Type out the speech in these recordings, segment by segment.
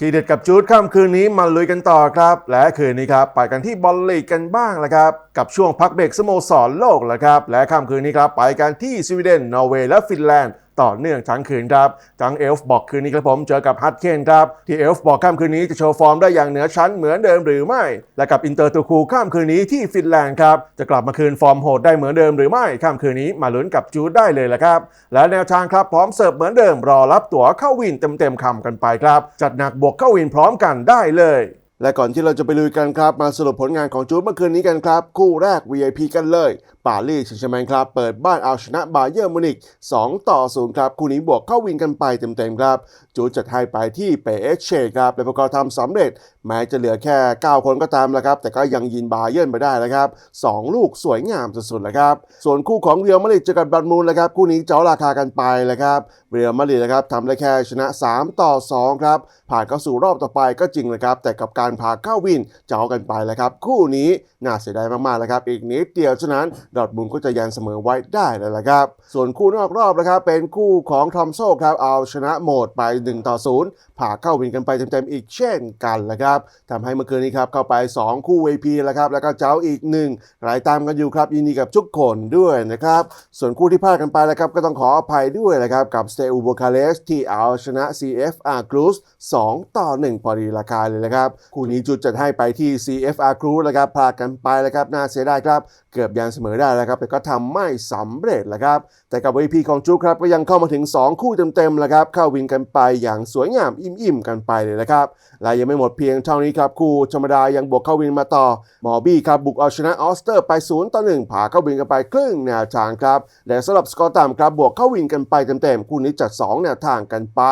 ทีเด็ดกับจูดค่ำคืนนี้มาลุยกันต่อครับ และคืนนี้ครับไปกันที่บอลลีกกันบ้างแล้วครับ กับช่วงพักเบรกสโมสรโลกแล้วครับ และค่ำคืนนี้ครับไปกันที่สวีเดนนอร์เวย์และฟินแลนด์ ต่อเนื่องทั้งคืนครับจังเอลฟ์บอกคืนนี้ครับผมเจอกับฮัตเคนครับ ที่เอลฟ์บอกค่ำคืนนี้จะโชว์ฟอร์มได้อย่างเหนือชั้นเหมือนเดิมหรือไม่ และกับอินเตอร์ตูคูค่ำคืนนี้ที่ฟินแลนด์ครับจะกลับมาคืนฟอร์มโหดได้เหมือนเดิมหรือไม่ค่ำคืนนี้มาลุ้นกับจูดได้เลยแหละครับ และแนวทางครับพร้อมเสิร์ฟเหมือนเดิมรอรับตั๋วเข้าวินเต็มๆคำกันไปครับ จัดหนักบวกเข้าวินพร้อมกันได้เลย และก่อนที่เราจะไปลุยกันครับ มาสรุปผลงานของจูดเมื่อคืนนี้กันครับ คู่แรก VIP กันเลย ปารีสแซงต์แชร์แมงครับ เปิดบ้านเอาชนะบาเยิร์มิวนิก2 ต่อ 0 ครับ คู่นี้บวกเข้าวินกันไปเต็มๆครับ จูดจัดให้ไปที่เปเอชเชครับและประกอบทำสำเร็จ แม้จะเหลือแค่ 9 คนก็ตามแล้วครับ แต่ก็ยังยินบาเยิร์ไปได้นะครับ 2 ลูกสวยงามสุดๆเลยครับ ส่วนคู่ของเรียวมาดริดเจอกับดอร์มูลนะครับ คู่นี้เจ้าราคากันไปเลยครับ เรียวมาดริดนะครับทำได้แค่ชนะ 3 ต่อ 2 ครับ ผ่านเข้าสู่รอบต่อไปก็จริงเลยครับ แต่กับการพาเข้าวินเจ้ากันไปแล้วครับ คู่นี้น่าเสียดายมากๆเลยครับ อีกนิดเดียวเท่านั้นดอทมูลก็จะยันเสมอไว้ได้แล้วละครับ ส่วนคู่นอกรอบนะครับ เป็นคู่ของทอมโซครับเอาชนะโหมดไป 1 ต่อ 0 ผ่าเข้าวินกันไปเต็มๆอีกเช่นกันละครับทำให้เมื่อคืนนี้ครับเข้าไป 2 คู่ VP แล้วครับแล้วก็เจ้าอีกหนึ่งรายตามกันอยู่ครับยินดีกับทุกคนด้วยนะครับส่วนคู่ที่พลาดกันไปแล้วครับก็ต้องขออภัยด้วยนะครับกับสเตอูโบคาเลสที่เอาชนะ CFR Cruz 2 ต่อ 1 พอดีราคาเลยนะครับคู่นี้จุดจัดให้ไปที่ CFR Cruz แล้วครับพลาดกันไปแล้วครับน่าเสียดายครับ เกือบยันเสมอได้แล้วครับ แต่ก็ทำไม่สำเร็จแล้วครับ แต่กับ VP ของจุกครับก็ยังเข้ามาถึง 2 คู่เต็มๆแล้วครับเข้าวินกันไปอย่างสวยงามอิ่มๆกันไปเลยนะครับและยังไม่หมดเพียงเท่านี้ครับคู่ธรรมดายังบวกเข้าวินมาต่อมอบี้ครับบุกเอาชนะออสเตอร์ไป0ต่อ1ผ่าเข้าวินกันไปครึ่งแนวทางครับและสำหรับสกอร์ต่ำครับบวกเข้าวินกันไปเต็มๆคู่นี้จัด 2 แนวทางกันไป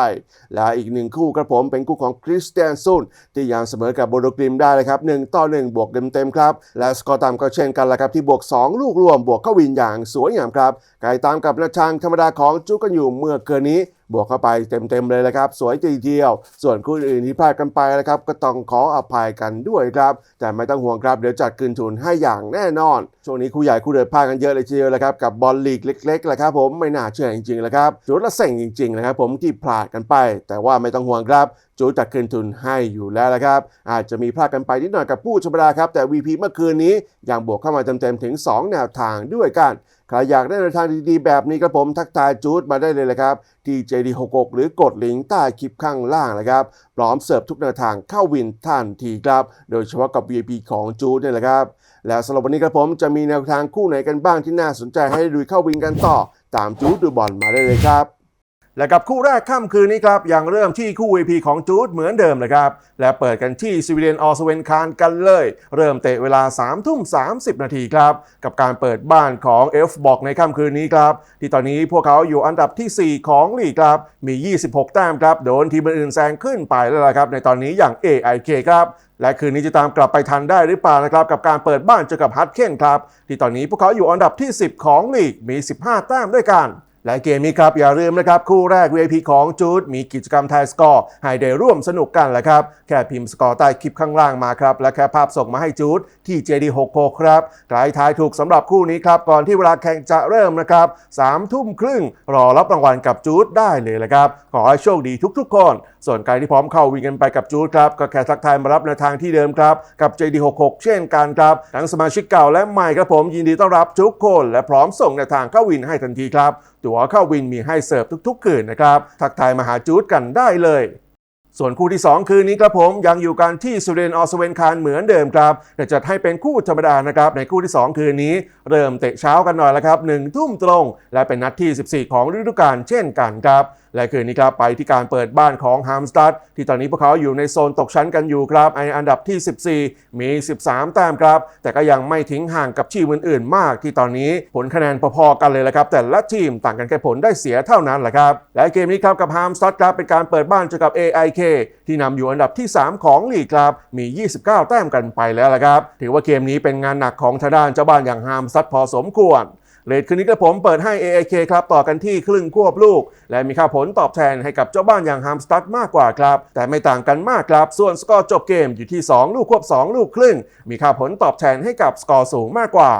และอีกหนึ่งคู่ครับผมเป็นคู่ของคริสเตียนซุนที่ยังเสมอกับโบโดกริมได้เลยครับ1ต่อ 1 บวกเต็มๆครับ และสกอร์ตามก็เช่นกันแหละครับที่บวก 2 ลูกรวมบวกเข้าวินอย่างสวยงามครับไกลตามกับนาชางธรรมดาของจุกกันอยู่เมื่อเกินนี้บวกเข้าไปเต็มๆเลยนะครับ สวยทีเดียว ส่วนคู่อื่นที่พลาดกันไปนะครับ ก็ต้องขออภัยกันด้วยครับ แต่ไม่ต้องห่วงครับ เดี๋ยวจัดคืนทุนให้อย่างแน่นอน ช่วงนี้คู่ใหญ่คู่เดือดพลาดกันเยอะเลยทีเดียวเลยครับ กับบอลลีกเล็กๆแหละครับผมไม่น่าเชื่อจริงๆลยครับจุดละเส่งจริงๆนะครับผมที่พลาดกันไป แต่ว่าไม่ต้องห่วงครับจูจัดคืนทุนให้อยู่แล้วละครับ อาจจะมีพลาดกันไปนิดหน่อยกับผู้ธรรมดาครับแต่ VP เมื่อคืนนี้ยังบวกเข้ามาเต็มๆถึง 2 แนวทางด้วยกัน ใครอยากได้แนวทางดีๆ แบบนี้ครับผมทักทายจูดมาได้เลยละครับ ที่ JD66 หรือกดลิงก์ใต้คลิปข้างล่างนะครับ พร้อมเสิร์ฟทุกแนวทางเข้าวินทันทีครับ โดยเฉพาะกับ VIP ของจูดเนี่ยแหละครับ แล้วสำหรับวันนี้ครับผมจะมีแนวทางคู่ไหนกันบ้างที่น่าสนใจให้ดูเข้าวินกันต่อ ตามจูดดูบอลมาได้เลยครับ และกับคู่แรกค่ำคืนนี้ครับยังเริ่มที่คู่ VP ของจูดเหมือนเดิมเลยครับ และเปิดกันที่สวีเดนออสเวนคานกันเลย เริ่มเตะเวลา3ทุ่ม30 นาทีครับ กับการเปิดบ้านของเอฟบอกในค่ำคืนนี้ครับ ที่ตอนนี้พวกเขาอยู่อันดับทีสี่ 4 ของลีกครับ มี 26 แต้มครับ โดนทีมอื่นแซงขึ้นไปแล้วละครับ ในตอนนี้อย่าง AIK ครับและคืนนี้จะตามกลับไปทันได้หรือเปล่านะครับ กับการเปิดบ้านเจอกับฮัตเคนครับ ที่ตอนนี้พวกเขาอยู่อันดับที่ 10 ของลีกมี 15 แต้มด้วยกัน และเกมนี้ครับ อย่าลืมนะครับ คู่แรก VIP ของจูดมีกิจกรรมทายสกอร์ ให้ได้ร่วมสนุกกันแหละครับ แค่พิมพ์สกอร์ใต้คลิปข้างล่างมาครับ และแค่ภาพส่งมาให้จูดที่ JD66 ครับใครทายถูกสำหรับคู่นี้ครับ ก่อนที่เวลาแข่งจะเริ่มนะครับ3ทุ่มครึ่ง รอรับรางวัลกับจูดได้เลยแหละครับ ขอให้โชคดีทุกๆ คน ส่วนใครที่พร้อมเข้าวิ่งกันไปกับจูดครับก็แค่ทักทายมารับในทางที่เดิมครับกับ JD66 เช่นกันครับทั้งสมาชิกเก่าและใหม่ครับผมยินดีต้อนรับทุกคน และพร้อมส่งในทางเข้าวินให้ทันทีครับ ตั๋วเข้าวินมีให้เสิร์ฟทุกๆ คืนนะครับ ทักทายมาหาจูดกันได้เลย ส่วนคู่ที่ 2 คืนนี้ครับผมยังอยู่กันที่สุเรนออสเวนคารเหมือนเดิมครับแต่จัดให้เป็นคู่ธรรมดานะครับในคู่ที่ 2 คืนนี้ เริ่มเตะเช้ากันหน่อยแล้วครับ1ทุ่มตรง และเป็นนัดที่ 14 ของฤดูกาลเช่นกันครับและคืนนี้ครับไปที่การเปิดบ้านของฮามสตัดที่ตอนนี้พวกเขาอยู่ในโซนตกชั้นกันอยู่ครับในอันดับที่ 14 มี 13 แต้มครับ แต่ก็ยังไม่ทิ้งห่างกับทีมอื่นๆ มาก ที่ตอนนี้ผลคะแนนพอๆกันเลยละครับ แต่ละทีมต่างกันแค่ผลได้เสียเท่านั้นแหละครับและเกมนี้ครับกับฮามสตัดครับเป็นการเปิดบ้านเจอกับ AIK ที่นำอยู่อันดับที่ 3 ของลีกครับมี 29 แต้มกันไปแล้วละครับ ถือว่าเกมนี้เป็นงานหนักของทางด้านเจ้าบ้านอย่างฮามสตัดพอสมควรเลทคืนนี้กระผมเปิดให้ AIK ครับต่อกันที่ครึ่งควบลูก และมีค่าผลตอบแทนให้กับเจ้าบ้านอย่างฮามสตัดมากกว่าครับ แต่ไม่ต่างกันมากครับ ส่วนสกอร์จบเกมอยู่ที่ 2 ลูกควบ 2 ลูกครึ่ง มีค่าผลตอบแทนให้กับสกอร์สูงมากกว่า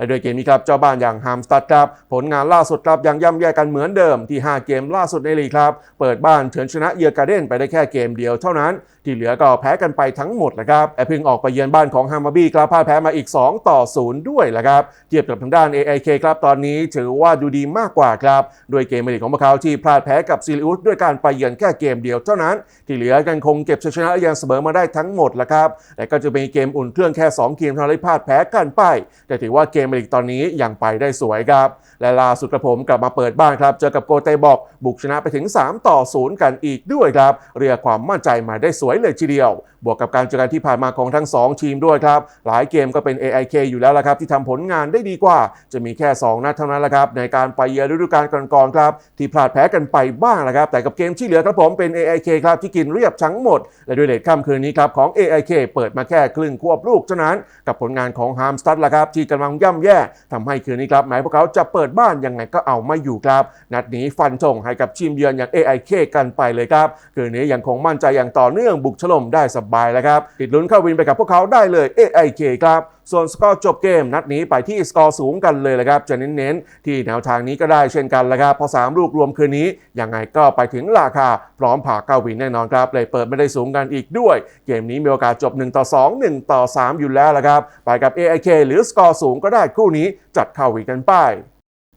และโดยเกมนี้ครับเจ้าบ้านอย่างฮามสตัดครับผลงานล่าสุดครับยังย่ำแย่กันเหมือนเดิมที่ 5 เกมล่าสุดในลีกครับเปิดบ้านเฉือนชนะเยือการเด้นไปได้แค่เกมเดียวเท่านั้น ที่เหลือก็แพ้กันไปทั้งหมดนะครับแอเพิ่งออกไปเยือนบ้านของฮามาบี้ครับพ่ายแพ้มาอีก 2 ต่อ 0 ด้วยแหละครับเทียบกับทางด้าน AIK ครับตอนนี้ถือว่าดูดีมากกว่าครับด้วยเกมลีกของพวกเขาที่พลาดแพ้กับซิลิอุสด้วยการไปเยือนแค่เกมเดียวเท่านั้น ที่เหลือกันคงเก็บชัยชนะยังเสมอมาได้ทั้งหมดแหละครับแต่ก็จะมีเกมอุ่นเครื่องแค่ 2 เกมเท่านั้นที่พลาดแพ้กันไป แต่ถือว่าเกมลีกตอนนี้ยังไปได้สวยครับ และล่าสุดกระผมกลับมาเปิดบ้านครับ เจอกับโกเตบอกบุกชนะไปถึง 3 ต่อ 0 กันอีกด้วยครับ เรียกความมั่นใจมาได้สวยเลยทีเดียว บวกกับการเจอกันที่ผ่านมาของทั้ง 2 ทีมด้วยครับ หลายเกมก็เป็น AIK อยู่แล้วละครับ ที่ทำผลงานได้ดีกว่า จะมีแค่ 2 นัดเท่านั้นละครับ ในการไปเยือนฤดูกาลก่อนๆครับที่พลาดแพ้กันไปบ้างละครับ แต่กับเกมที่เหลือครับผมเป็น AIK ครับที่กินเรียบทั้งหมด และด้วยเลทค่ำคืนนี้ครับของ AIK เปิดมาแค่ครึ่งควบลูกเท่านั้น กับผลงานของฮามสตัดละครับที่กำลังย่ำแย่ทำให้คืนนี้ครับแม้พวกเขาจะเปิดบ้านยังไงก็เอาไม่อยู่ครับนัดนี้ฟันธงให้กับทีมเยือนอย่าง AIK กันไปเลยครับคืนนี้ยังคงมั่นใจอย่างต่อเนื่องบุกฉล่มได้สบายแล้วครับติดลุ้นเข้าวินไปกับพวกเขาได้เลย AIK ครับ ส่วนสกอร์จบเกมนัดนี้ไปที่สกอร์สูงกันเลยละครับจะเน้นๆ ที่แนวทางนี้ก็ได้เช่นกันละครับพอ 3 ลูกรวมคืนนี้ ยังไงก็ไปถึงราคา พร้อมผ่าเก้าวินแน่นอนครับ เลยเปิดไม่ได้สูงกันอีกด้วย เกมนี้มีโอกาสจบ 1 ต่อ 2 1 ต่อ 3 อยู่แล้วละครับ ไปกับ AIK หรือสกอร์สูงก็ได้คู่นี้จัดเข้าวินกันไป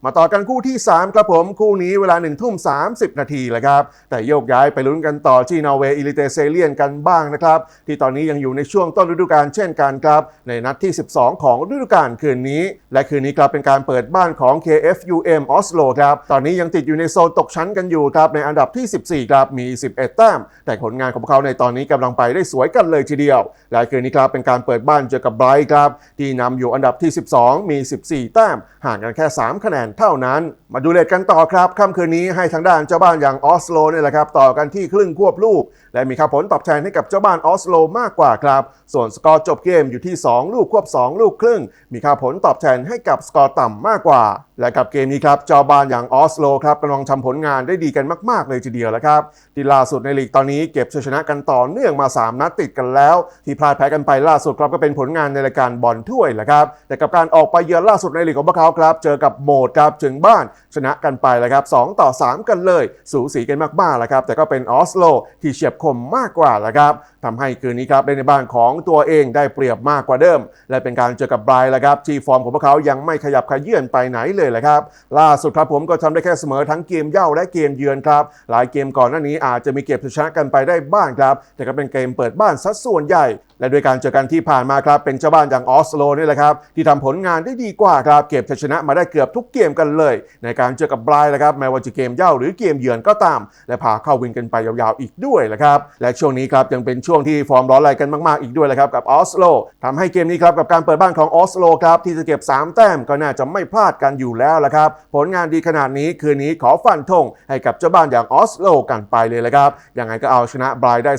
มาต่อกันคู่ที่ 3 ครับผมคู่นี้เวลา1ทุ่ม 30 นาทีแหละครับ แต่โยกย้ายไปลุ้นกันต่อที่นอร์เวย์อิลิเตเซเลียนกันบ้างนะครับ ที่ตอนนี้ยังอยู่ในช่วงต้นฤดูกาลเช่นกันครับ ในนัดที่ 12 ของฤดูกาลคืนนี้ และคืนนี้ครับเป็นการเปิดบ้านของ KFUM ออสโลครับตอนนี้ยังติดอยู่ในโซนตกชั้นกันอยู่ครับในอันดับที่ 14 ครับมี 11 แต้ม แต่ผลงานของพวกเขาในตอนนี้กำลังไปได้สวยกันเลยทีเดียว และคืนนี้ครับเป็นการเปิดบ้านเจอกับไบรท์ครับที่นำอยู่อันดับที่ 12 มี 14 แต้มห่างกันแค่ 3 คะแนนเท่านั้น มาดูเลทกันต่อครับค่ำคืนนี้ให้ทางด้านเจ้าบ้านอย่างออสโลเนี่ยแหละครับต่อกันที่ครึ่งควบลูก และมีค่าผลตอบแทนให้กับเจ้าบ้านออสโลมากกว่าครับ ส่วนสกอร์จบเกมอยู่ที่ 2 ลูกควบ 2 ลูกครึ่ง มีค่าผลตอบแทนให้กับสกอร์ต่ำมากกว่าและกับเกมนี้ครับเจ้าบ้านอย่างออสโลครับกำลังทำผลงานได้ดีกันมากๆเลยทีเดียวแล้วครับที่ล่าสุดในลีกตอนนี้เก็บชัยชนะกันต่อเนื่องมา 3 นัดติดกันแล้ว ที่พลาดแพ้กันไปล่าสุดครับก็เป็นผลงานในรายการบอลถ้วยแหละครับแต่กับการออกไปเยือนล่าสุดในลีกของพวกเขาครับ เจอกับโหมดครับถึงบ้านชนะกันไปแล้วครับ2ต่อ 3 กันเลย สูสีกันมากๆแล้วครับแต่ก็เป็นออสโลที่เฉียบคมมากกว่าแหละครับ ทำให้คืนนี้ครับเล่นในบ้านของตัวเองได้เปรียบมากกว่าเดิม และเป็นการเจอกับไบรท์แล้วครับที่ฟอร์มของพวกเขายังไม่ขยับขยื่นไปไหนเลยแหละครับ ล่าสุดครับผมก็ทำได้แค่เสมอทั้งเกมเย่าและเกมเยือนครับ หลายเกมก่อนหน้านี้อาจจะมีเก็บชัยชนะกันไปได้บ้างครับ แต่ก็เป็นเกมเปิดบ้านสัดส่วนใหญ่ และโดยการเจอกันที่ผ่านมาครับเป็นเจ้าบ้านอย่างออสโลนี่แหละครับที่ทำผลงานได้ดีกว่าครับเก็บชัยชนะมาได้เกือบทุกเกมกันเลย ในการเจอกับไบรท์นะครับแม้ว่าจะเกมเย่าหรือเกมเยือนก็ตาม และพาเข้าวินกันไปยาวๆอีกด้วยแหละครับและช่วงนี้ครับยังเป็นช่วงที่ฟอร์มร้อนแรงกันมากๆอีกด้วยแหละครับกับออสโลทำให้เกมนี้ครับกับการเปิดบ้านของออสโลครับที่จะเก็บ 3 แต้มก็น่าจะไม่พลาดกันอยู่แล้วละครับผลงานดีขนาดนี้คืนนี้ขอฟันธงให้กับเจ้าบ้านอย่างออสโลกันไปเลยละครับยังไงก็เอาชนะไบรท์ได้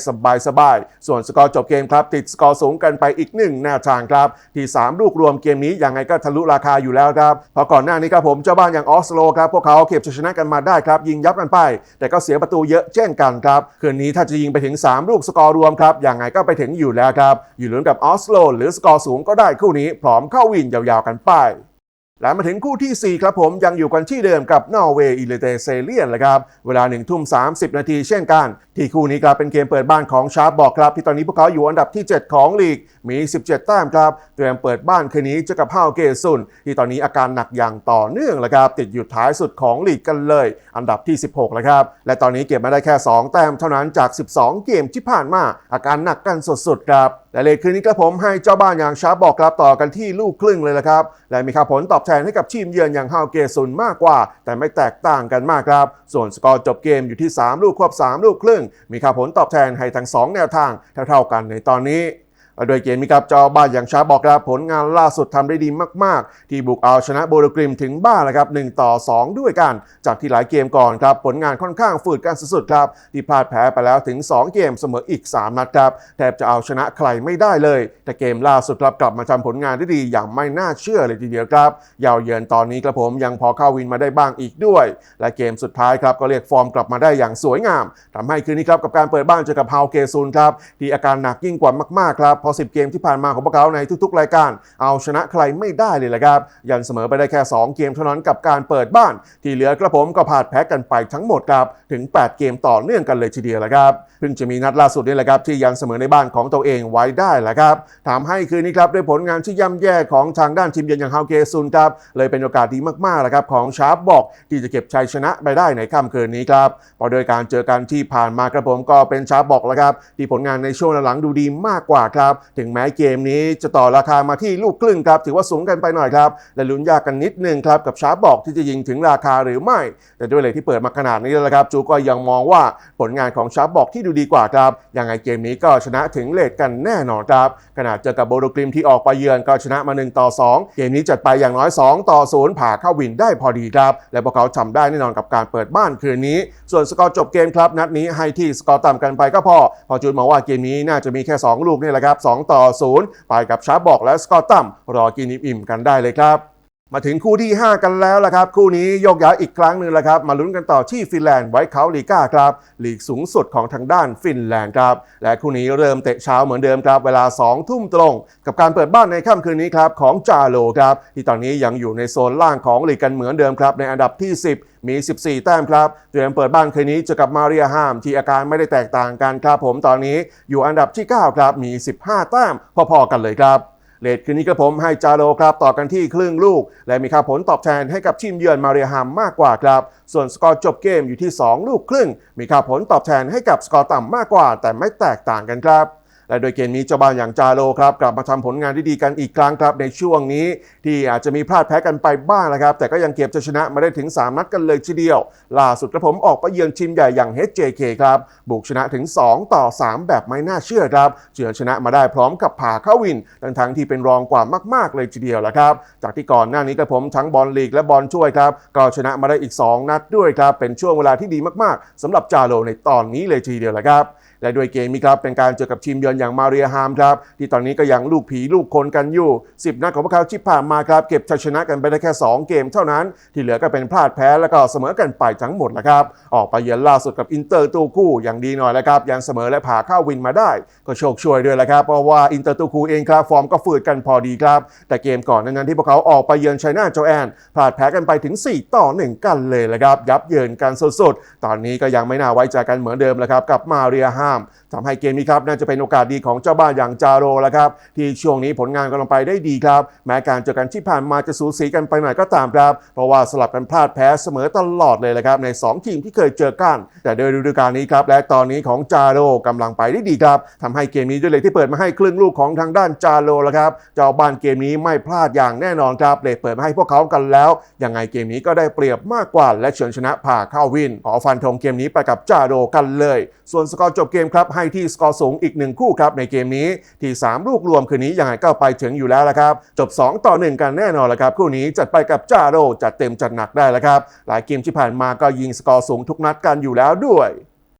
สบายๆส่วนสกอร์จบเกมครับติดสกอร์สูงกันไปอีกหนึ่งแนวทางครับ ที่ 3 ลูกรวมเกมนี้ยังไงก็ทะลุราคาอยู่แล้วครับเพราะก่อนหน้านี้ครับผมเจ้าบ้านอย่างออสโลครับพวกเขาเก็บชัยชนะกันมาได้ครับยิงยับกันไป แต่ก็เสียประตูเยอะเช่นกันครับคืนนี้ถ้าจะยิงไปถึง 3 ลูกสกอร์รวมครับยังไงก็ไปถึงอยู่แล้วครับอยู่ลุ้นกับออสโลหรือสกอร์สูงก็ได้คู่นี้พร้อมเข้าวินยาวๆกันไป และมาถึงคู่ที่ 4 ครับผมยังอยู่กันที่เดิมกับนอร์เวย์อิเลเตเซเลียนแหละครับ เวลา1ทุ่ม 30 นาทีเช่นกัน ที่คู่นี้ครับเป็นเกมเปิดบ้านของชาร์ปบอกครับ ที่ตอนนี้พวกเขาอยู่อันดับที่ 7 ของลีก มี 17 แต้มครับ เตรียมเปิดบ้านคืนนี้เจอกับฮาวเกซุนที่ตอนนี้อาการหนักอย่างต่อเนื่องแล้วครับ ติดอยู่ท้ายสุดของลีกกันเลย อันดับที่ 16แล้วครับและตอนนี้เก็บมาได้แค่ 2 แต้มเท่านั้นจาก 12 เกมที่ผ่านมาอาการหนักกันสุดๆครับ และเลทคืนนี้ก็ผมให้เจ้าบ้านอย่างชาร์ปบอกครับต่อกันที่ลูกครึ่งเลยละครับ และมีค่าผลตอบแทนให้กับทีมเยือนอย่างฮาวเกซุนมากกว่า แต่ไม่แตกต่างกันมากครับ ส่วนสกอร์จบเกมอยู่ที่ 3 ลูกควบ 3 ลูกครึ่ง มีค่าผลตอบแทนให้ทั้ง 2 แนวทางเท่าๆกันในตอนนี้ โดยเกมนี้ครับเจ้าบ้านอย่างชาบอกครับผลงานล่าสุดทำได้ดีมาก ๆ ที่บุกเอาชนะโบโลกริมถึงบ้านแล้วครับ1ต่อ 2 ด้วยกัน จากที่หลายเกมก่อนครับผลงานค่อนข้างฝืดกันสุดๆครับที่พลาดแพ้ไปแล้วถึง 2 เกมเสมออีก 3 นัดครับแทบจะเอาชนะใครไม่ได้เลย แต่เกมล่าสุดครับกลับมาทำผลงานได้ดีอย่างไม่น่าเชื่อเลยทีเดียวครับยาวเยือนตอนนี้ครับผมยังพอเข้าวินมาได้บ้างอีกด้วย และเกมสุดท้ายครับก็เรียกฟอร์มกลับมาได้อย่างสวยงามทำให้คืนนี้ครับกับการเปิดบ้านเจอกับเฮาเกซุนครับที่อาการหนักยิ่งกว่ามากๆครับเพอ10 เกมที่ผ่านมาของพวกเขาในทุกๆ รายการ เอาชนะใครไม่ได้เลยละครับ ยันเสมอไปได้แค่ 2 เกมเท่านั้นกับการเปิดบ้าน ที่เหลือกระผมก็ผ่านแพ้กันไปทั้งหมดครับ ถึง 8 เกมต่อเนื่องกันเลยทีเดียวละครับเพิ่งจะมีนัดล่าสุดนี่แหละครับที่ยันเสมอในบ้านของตัวเองไว้ได้ละครับทำให้คืนนี้ครับด้วยผลงานที่ย่ำแย่ของทางด้านทีมเยือนอย่างฮาวเกซุนครับเลยเป็นโอกาสดีมากๆละครับของชาร์ปบอกที่จะเก็บชัยชนะไปได้ในค่ำคืนนี้ครับพอโดยการเจอกันที่ผ่านมากระผมก็เป็นชาร์ปบอกแล้วครับที่ผลงานในช่วงหลังดูดีมากกว่าครับถึงแม้เกมนี้จะต่อราคามาที่ลูกครึ่งครับ ถือว่าสูงกันไปหน่อยครับ และลุ้นยากกันนิดนึงครับ กับชาร์ปบอกที่จะยิงถึงราคาหรือไม่ แต่ด้วยเลยที่เปิดมาขนาดนี้แล้วครับ จูก็ยังมองว่าผลงานของชาร์ปบอกที่ดูดีกว่าครับ ยังไงเกมนี้ก็ชนะถึงเลทกันแน่นอนครับขณะเจอกับโบโดกริมที่ออกไปเยือนก็ชนะมา1ต่อ2 เกมนี้จัดไปอย่างน้อย 2 ต่อ 0 ผ่าเข้าวินได้พอดีครับ และพวกเขาทำได้แน่นอนกับการเปิดบ้านคืนนี้ ส่วนสกอร์จบเกมครับนัดนี้ให้ที่สกอร์ต่ำกันไปก็พอ พอจูนมองว่าเกมนี้น่าจะมีแค่ 2 ลูกนี่แหละครับ2 ต่อ 0 ไปกับชาบอกและสกอร์ต่ำรอกินอิ่มๆกันได้เลยครับ มาถึงคู่ที่ 5 กันแล้วละครับ คู่นี้โยกย้ายอีกครั้งหนึ่งล้วครับ มาลุ้นกันต่อที่ฟินแลนด์ไวท์เขาลีกาครับลีกสูงสุดของทางด้านฟินแลนด์ครับและคู่นี้เริ่มเตะเช้าเหมือนเดิมครับ เวลา 2 ทุ่มตรง กับการเปิดบ้านในค่ำคืนนี้ครับของจาโลครับที่ตอนนี้ยังอยู่ในโซนล่างของลีกกันเหมือนเดิมครับ ในอันดับที่ 10มี 14 แต้มครับ เตรียมเปิดบ้านคืนนี้เจอกับมาเรียฮาม ที่อาการไม่ได้แตกต่างกันครับผมตอนนี้อยู่อันดับที่ 9 ครับ มี 15 แต้มพอๆกันเลยครับ เลทคืนนี้กระผมให้จาโลครับต่อกันที่ครึ่งลูก และมีค่าผลตอบแทนให้กับทีมเยือนมาเรียฮามมากกว่าครับ ส่วนสกอร์จบเกมอยู่ที่ 2 ลูกครึ่ง มีค่าผลตอบแทนให้กับสกอร์ต่ำมากกว่า แต่ไม่แตกต่างกันครับ และโดยเกมนี้เจ้าบ้านอย่างจาโรครับกลับมาทำผลงานที่ดีกันอีกครั้งครับในช่วงนี้ ที่อาจจะมีพลาดแพ้กันไปบ้างนะครับ แต่ก็ยังเก็บจะชนะมาได้ถึง 3 นัดกันเลยทีเดียว ล่าสุดกระผมออกไปเยือนทีมใหญ่อย่าง HJK ครับ บุกชนะถึง 2 ต่อ 3 แบบไม่น่าเชื่อครับเฉือนชนะมาได้พร้อมกับผ่าเข้าวิน ทั้งทั้งที่เป็นรองกว่ามาก ๆ เลยทีเดียวแหละครับ จากที่ก่อนหน้านี้กระผมทั้งบอลลีกและบอลช่วยครับก็ชนะมาได้อีก 2 นัดด้วยครับเป็นช่วงเวลาที่ดีมากๆสำหรับจาโรในตอนนี้เลยทีเดียวแหละครับ และด้วยเกมนี้ครับเป็นการเจอกับทีมเยือนอย่างมาเรียฮามครับที่ตอนนี้ก็ยังลูกผีลูกคนกันอยู่ 10 นัดของพวกเขาที่ผ่านมาครับเก็บชัยชนะกันไปได้แค่ 2 เกมเท่านั้น ที่เหลือก็เป็นพลาดแพ้แล้วก็เสมอกันไปทั้งหมดแล้วครับออกไปเยือนล่าสุดกับอินเตอร์ตูคู่อย่างดีหน่อยแล้วครับยังเสมอและผ่าเข้าวินมาได้ก็โชคช่วยด้วยแหละครับเพราะว่าอินเตอร์ตูคูเองครับฟอร์มก็ฝืดกันพอดีครับ แต่เกมก่อนนั้นที่พวกเขาออกไปเยือนไชน่าโจแอนพลาดแพ้กันไปถึง 4 ต่อ 1 กันเลยแหละครับยับเยินกันสุดๆตอนนี้ก็ยังไม่น่าไว้ใจกันเหมือนเดิมแล้วครับกับมาเรียฮามทำให้เกมนี้ครับน่าจะเป็นโอกาสดีของเจ้าบ้านอย่างจาโรแล้วครับที่ช่วงนี้ผลงานกำลังไปได้ดีครับ แม้การเจอกันที่ผ่านมาจะสูสีกันไปหน่อยก็ตามครับ เพราะว่าสลับกันพลาดแพ้เสมอตลอดเลยแหละครับใน 2 ทีมที่เคยเจอกัน แต่โดยฤดูกาลนี้ครับและตอนนี้ของจาโรกำลังไปได้ดีครับทำให้เกมนี้ด้วยเลยที่เปิดมาให้ครึ่งลูกของทางด้านจาโรแล้วครับเจ้าบ้านเกมนี้ไม่พลาดอย่างแน่นอนครับเลยเปิดมาให้พวกเขากันแล้วยังไงเกมนี้ก็ได้เปรียบมากกว่าและเฉือนชนะผ่าเข้าวินขอฟันธงเกมนี้ไปกับจาโรกันเลย ส่วนสกอร์จบเกมครับให้ที่สกอร์สูงอีกหนึ่งคู่ครับในเกมนี้ที่ 3 ลูกรวมคืนนี้ยังไงก็ไปถึงอยู่แล้วละครับจบ 2 ต่อ 1 กันแน่นอนละครับคู่นี้จัดไปกับจาโรจัดเต็มจัดหนักได้ละครับหลายเกมที่ผ่านมาก็ยิงสกอร์สูงทุกนัดกันอยู่แล้วด้วย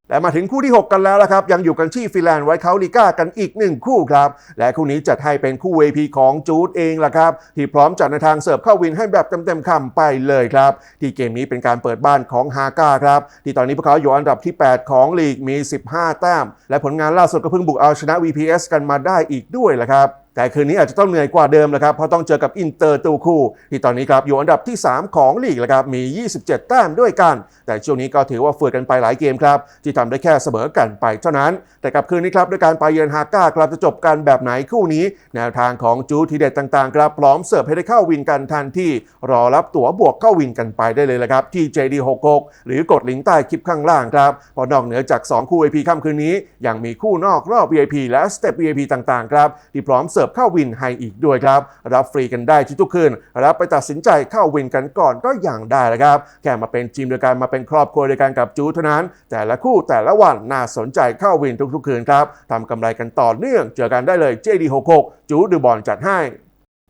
และมาถึงคู่ที่ 6 กันแล้วละครับ ยังอยู่กันที่ฟินแลนด์ไวท์เขาลีก้ากันอีก 1 คู่ครับ และคู่นี้จัดให้เป็นคู่ VP ของจูดเองละครับ ที่พร้อมจัดในทางเสิร์ฟเข้าวินให้แบบเต็มๆคำไปเลยครับ ที่เกมนี้เป็นการเปิดบ้านของฮาก้าครับ ที่ตอนนี้พวกเขาอยู่อันดับที่ 8 ของลีกมี 15 แต้ม และผลงานล่าสุดก็เพิ่งบุกเอาชนะ VPS กันมาได้อีกด้วยละครับ แต่คืนนี้อาจจะต้องเหนื่อยกว่าเดิมแล้วครับ เพราะต้องเจอกับอินเตอร์ตูคูที่ตอนนี้ครับอยู่อันดับที่ 3 ของลีกแล้วครับ มี 27 แต้มด้วยกัน แต่ช่วงนี้ก็ถือว่าฝืดกันไปหลายเกมครับ ที่ทำได้แค่เสมอกันไปเท่านั้น แต่กับคืนนี้ครับด้วยการไปเยือนฮาก้าครับจะจบกันแบบไหนคู่นี้ แนวทางของจูทีเด็ดต่างๆครับพร้อมเสิร์ฟให้ได้เข้าวินกันทันที่รอรับตั๋วบวกเข้าวินกันไปได้เลยละครับที่ JD66 หรือกดลิงก์ใต้คลิปข้างล่างครับพอนอกเหนือจาก 2 คู่ VIP ค่ำคืนนี้ยังมีคู่นอกรอบ VIP และ Step VIP ต่างๆครับที่พร้อมเสิร์ฟเข้าวินให้อีกด้วยครับ รับฟรีกันได้ทุกๆคืนรับไปตัดสินใจเข้าวินกันก่อนก็อย่างได้แล้วครับ แค่มาเป็นทีมเดียวกันมาเป็นครอบครัวเดียวกันกับจูเท่านั้น แต่ละคู่แต่ละวันน่าสนใจเข้าวินทุกๆคืนครับทำกำไรกันต่อเนื่องเจอกันได้เลย JD66 จูดูบอลจัดให้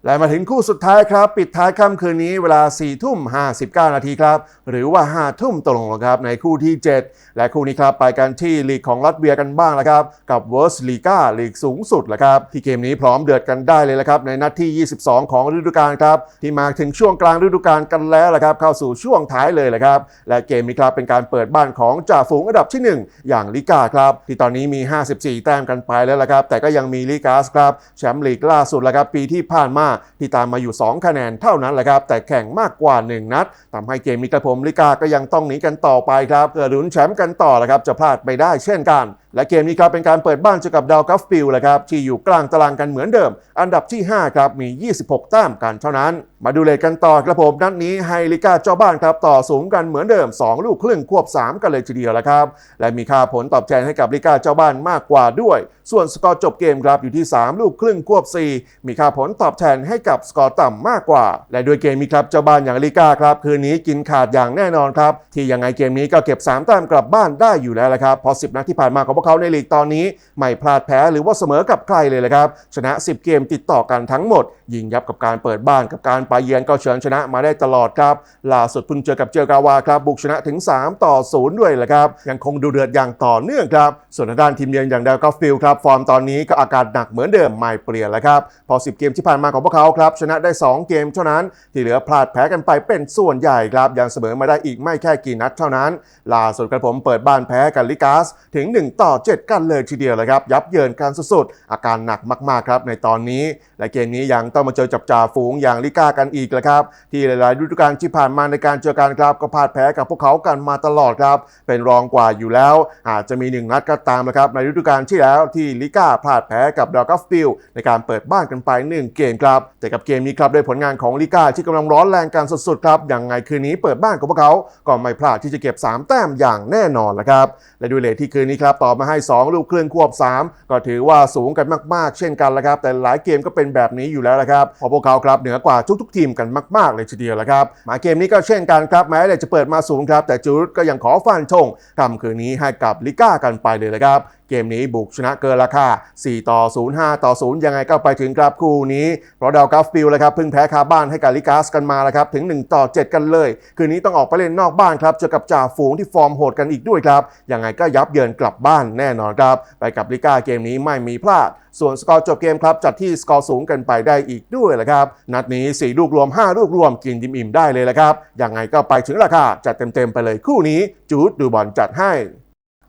และมาถึงคู่สุดท้ายครับ ปิดท้ายค่ำคืนนี้เวลา 4 ทุ่ม 59 นาทีครับ หรือว่า 5 ทุ่มตรงครับ ในคู่ที่ 7 และคู่นี้ครับ ไปกันที่ลีกของลัตเวียกันบ้างแล้วครับ กับเวิร์สลีกาลีกสูงสุดแล้วครับ ที่เกมนี้พร้อมเดือดกันได้เลยละครับ ในนัดที่ 22 ของฤดูกาลครับ ที่มาถึงช่วงกลางฤดูกาลกันแล้วละครับ เข้าสู่ช่วงท้ายเลยละครับ และเกมนี้ครับเป็นการเปิดบ้านของจ่าฝูงอันดับที่ 1 อย่างลิกาครับ ที่ตอนนี้มี 54 แต้มกันไปแล้วละครับ แต่ก็ยังมีลิกาสครับแชมป์ลีกล่าสุดละครับปีที่ผ่านมาที่ตามมาอยู่ 2 คะแนนเท่านั้นแหละครับ แต่แข่งมากกว่า 1 นัดทำให้เกมมิกระผมลิกาก็ยังต้องหนีกันต่อไปครับเพื่อลุ้นแชมป์กันต่อแหละครับจะพลาดไปได้เช่นกัน และเกมนี้ครับเป็นการเปิดบ้านเจอกับดาวกัฟฟิลด์แหละครับที่อยู่กลางตารางกันเหมือนเดิม อันดับที่ 5 ครับมี 26 แต้มกันเท่านั้น มาดูเลทกันต่อครับผมนัดนี้ไฮลิก้าเจ้าบ้านครับต่อสูงกันเหมือนเดิม 2 ลูกครึ่งควบ 3 กันเลยทีเดียวละครับและมีค่าผลตอบแทนให้กับลิก้าเจ้าบ้านมากกว่าด้วย ส่วนสกอร์จบเกมครับอยู่ที่ 3 ลูกครึ่งควบ 4 มีค่าผลตอบแทนให้กับสกอร์ต่ำมากกว่า และด้วยเกมนี้ครับเจ้าบ้านอย่างลิก้าครับคืนนี้กินขาดอย่างแน่นอนครับที่ยังไงเกมนี้ก็เก็บ3แต้มกลับบ้านได้อยู่แล้วละครับพราะ10 นัดที่ผ่านมาของเขาในลีกตอนนี้ไม่พลาดแพ้หรือว่าเสมอกับใครเลยละครับ ชนะ 10 เกมติดต่อกันทั้งหมด ยิงยับกับการเปิดบ้านกับการไปเยือนก็เฉือนชนะมาได้ตลอดครับล่าสุดเพิ่งเจอกับเจอกาวาครับบุกชนะถึง 3 ต่อ 0 ด้วยแหละครับ ยังคงดูเดือดอย่างต่อเนื่องครับ ส่วนด้านทีมเยือนอย่างเดลกอฟฟิลด์ครับฟอร์มตอนนี้ก็อาการหนักเหมือนเดิมไม่เปลี่ยนแล้วครับพอ 10 เกมที่ผ่านมาของพวกเขาครับชนะได้ 2 เกมเท่านั้น ที่เหลือพลาดแพ้กันไปเป็นส่วนใหญ่ครับยังเสมอมาได้อีกไม่แค่กี่นัดเท่านั้นล่าสุดกระผมเปิดบ้านแพ้กับลิกาสถึง 1 ต่อ7 กันเลยทีเดียวเลยครับ ยับเยินการสุดๆ อาการหนักมากๆครับในตอนนี้ และเกมนี้ยังต้องมาเจอจับจ่าฝูงอย่างลิก้ากันอีกแล้วครับ ที่หลายๆฤดูกาลที่ผ่านมาในการเจอกันครับก็พลาดแพ้กับพวกเขากันมาตลอดครับ เป็นรองกว่าอยู่แล้ว อาจจะมีหนึ่งนัดก็ตามนะครับในฤดูกาลที่แล้วที่ลิก้าพลาดแพ้กับดอร์กัฟฟิลในการเปิดบ้านกันไป 1 เกมครับ แต่กับเกมนี้ครับด้วยผลงานของลิก้าที่กำลังร้อนแรงกันสุดๆครับอย่างไงคืนนี้เปิดบ้านกับพวกเขาก็ไม่พลาดที่จะเก็บ 3 แต้มอย่างแน่นอนละครับและด้วยเลทที่คืนนี้ครับต่อมาให้ 2 ลูกครึ่งควบ 3 ก็ถือว่าสูงกันมาก ๆ เช่นกันละครับ แต่หลายเกมก็เป็นแบบนี้อยู่แล้วละครับพอพวกเขาครับเหนือกว่าทุกๆ ทีมกันมาก ๆ เลยทีเดียวละครับมาเกมนี้ก็เช่นกันครับแม้จะเปิดมาสูงครับแต่จูดก็ยังขอฟันชงคำคืนนี้ให้กับลิก้ากันไปเลยละครับเกมนี้บุกชนะเกินราคา 4 ต่อ 0 5 ต่อ 0 ยังไงก็ไปถึงครับคู่นี้ เพราะดาวกัฟฟิลเลยครับเพิ่งแพ้คาบ้านให้กับลิกาสกันมาแล้วครับ ถึง 1 ต่อ 7 กันเลย คืนนี้ต้องออกไปเล่นนอกบ้านครับ เจอกับจ่าฝูงที่ฟอร์มโหดกันอีกด้วยครับ ยังไงก็ยับเยินกลับบ้านแน่นอนครับ ไปกับลิก้าเกมนี้ไม่มีพลาด ส่วนสกอร์จบเกมครับจัดที่สกอร์สูงกันไปได้อีกด้วยแหละครับ นัดนี้ 4 ลูกรวม 5 ลูกรวมกินยิ้มอิ่มได้เลยแหละครับ ยังไงก็ไปถึงราคาจัดเต็มๆไปเลยคู่นี้จูดดูบอลจัดให้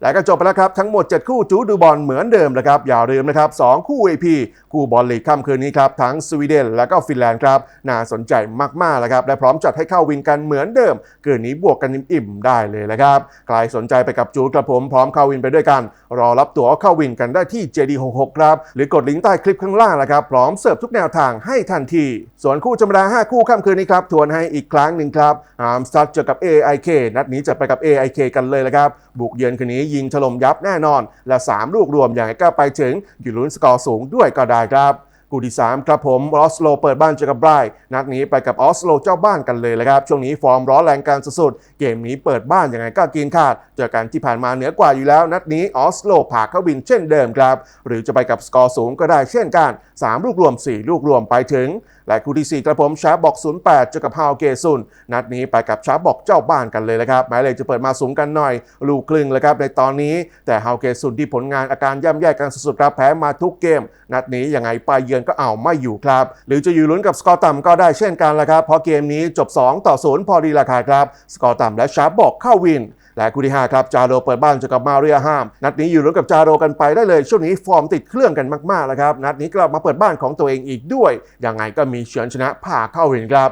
และก็จบไปแล้วครับ ทั้งหมด 7 คู่จูดูบอลเหมือนเดิมนะครับ อย่าลืมนะครับ 2 คู่ AP คู่บอลลีกค่ำคืนนี้ครับ ทั้งสวีเดนและก็ฟินแลนด์ครับ น่าสนใจมากๆแล้วครับ และพร้อมจัดให้เข้าวินกันเหมือนเดิม คืนนี้บวกกันอิ่มๆได้เลยนะครับ ใครสนใจไปกับจูดกระผมพร้อมเข้าวินไปด้วยกัน รอรับตั๋วเข้าวินกันได้ที่ JD66 ครับหรือกดลิงก์ใต้คลิปข้างล่างนะครับพร้อมเสิร์ฟทุกแนวทางให้ทันทีส่วนคู่ธรรมดา5คู่ค่ำคืนนี้ครับทวนให้อีกครั้งหนึ่งครับอาร์มสตัดเจอกับ AIK นัดนี้จะไปกับ AIK กันเลยนะครับบุกเยือนคืนนี้ยิงถล่มยับแน่นอน และ 3 ลูกรวมอย่างไรก็ไปถึงอยู่ลุ้นสกอร์สูงด้วยก็ได้ครับ คู่ที่ 3 ครับผมออสโลเปิดบ้านเจอกับไบรท์นัดนี้ไปกับออสโลเจ้าบ้านกันเลยเลยครับ ช่วงนี้ฟอร์มร้อนแรงกันสุดๆเกมนี้เปิดบ้านยังไงก็กินขาด เจอกันที่ผ่านมาเหนือกว่าอยู่แล้ว นัดนี้ออสโลผ่าเข้าวินเช่นเดิมครับ หรือจะไปกับสกอร์สูงก็ได้เช่นกัน 3 ลูกรวม 4 ลูกรวมไปถึง และคู่ที่ 4 กระผมชาร์ปบอก 08 เจอกับฮาวเกซุนนัดนี้ไปกับชาร์บอกเจ้าบ้านกันเลยนะครับหมายเลขจะเปิดมาสูงกันหน่อย ลูกครึ่งเลยครับในตอนนี้ แต่ฮาวเกซุนที่ผลงานอาการย่ำแย่กันสุดๆครับแพ้มาทุกเกม นัดนี้ยังไงไปเยือนก็เอาไม่อยู่ครับ หรือจะอยู่ลุ้นกับสกอร์ต่ำก็ได้เช่นกันละครับเพราะเกมนี้จบ 2 ต่อ 0 พอดีราคาครับ สกอร์ต่ำและชาร์ปบอกเข้าวิน และคู่ที่ 5 ครับ จาโรเปิดบ้านเจอกับมาเรียห้าม นัดนี้อยู่ร่วมกับจาโรกันไปได้เลย ช่วงนี้ฟอร์มติดเครื่องกันมากๆแล้วครับ นัดนี้กลับมาเปิดบ้านของตัวเองอีกด้วย ยังไงก็มีเฉือนชนะผ่าเข้าเห็นครับ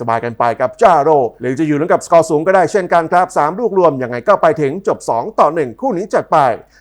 สบายๆกันไปกับจาโร หรือจะอยู่ร่วมกับสกอร์สูงก็ได้เช่นกันครับ 3 ลูกรวมยังไงก็ไปถึงจบ 2 ต่อ 1 คู่นี้จัดไป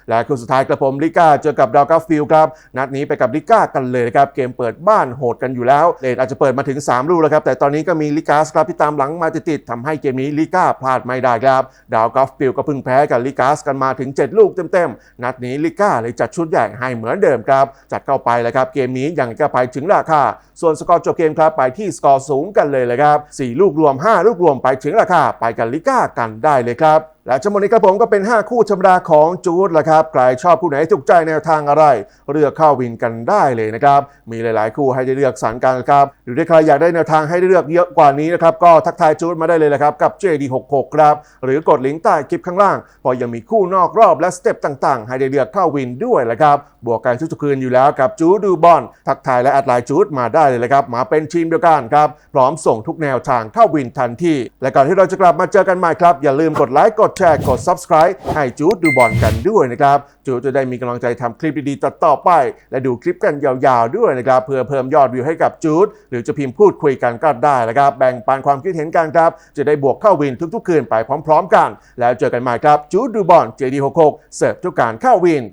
และคู่สุดท้ายกระผมลิก้าเจอกับดาวกาฟิลครับ นัดนี้ไปกับลิก้ากันเลยครับ เกมเปิดบ้านโหดกันอยู่แล้ว เลดอาจจะเปิดมาถึง 3 ลูกแล้วครับ แต่ตอนนี้ก็มีลิกาสครับที่ตามหลังมาติดๆทำให้เกมนี้ลิก้าพลาดไม่ได้ครับ ดาวกาฟิลก็เพิ่งแพ้กับลิกาสกันมาถึง 7 ลูกเต็มๆ นัดนี้ลิก้าเลยจัดชุดใหญ่ให้เหมือนเดิมครับ จัดเข้าไปเลยครับ เกมนี้ยังก็ไปถึงราคา ส่วนสกอร์จบเกมครับไปที่สกอร์สูงกันเลยเลยครับ 4 ลูกรวม 5 ลูกรวมไปถึงราคาไปกับลิก้ากันได้เลยครับและทั้งหมดนี้ครับผมก็เป็น 5 คู่ธรรมดาของจูดละครับ ใครชอบคู่ไหนถูกใจแนวทางอะไร เลือกเข้าวินกันได้เลยนะครับ มีหลาย ๆ คู่ให้ได้เลือกสรรกันครับ หรือถ้าใครอยากได้แนวทางให้ได้เลือกเยอะกว่านี้นะครับ ก็ทักทายจูดมาได้เลยนะครับ กับ JD66 ครับ หรือกดลิงก์ใต้คลิปข้างล่างเพอยังมีคู่นอกรอบและสเต็ปต่าง ๆ ให้ได้เลือกเข้าวินด้วยละครับ บวกกันทุกคืนอยู่แล้วกับจูดดูบอล ทักทายและแอดไลน์จูดมาได้เลยนะครับ มาเป็นทีมเดียวกันครับ พร้อมส่งทุกแนวทางเข้าวินทันที และก่อนที่เราจะกลับมาเจอกันใหม่ครับ อย่าลืมกดไลค์กดแชร์กด Subscribe ให้จูดดูบอลกันด้วยนะครับจูดจะได้มีกำลังใจทำคลิปดีๆต่อไป และดูคลิปกันยาวๆด้วยนะครับเพื่อเพิ่มยอดวิวให้กับจูดหรือจะพิมพ์พูดคุยกันก็ได้นะครับแบ่งปันความคิดเห็นกันครับจะได้บวกเข้าวินทุกๆ คืนไปพร้อม ๆ กัน แล้วเจอกันใหม่ครับจูดดูบอล JD66 เสิร์ฟทุกการเข้าวิน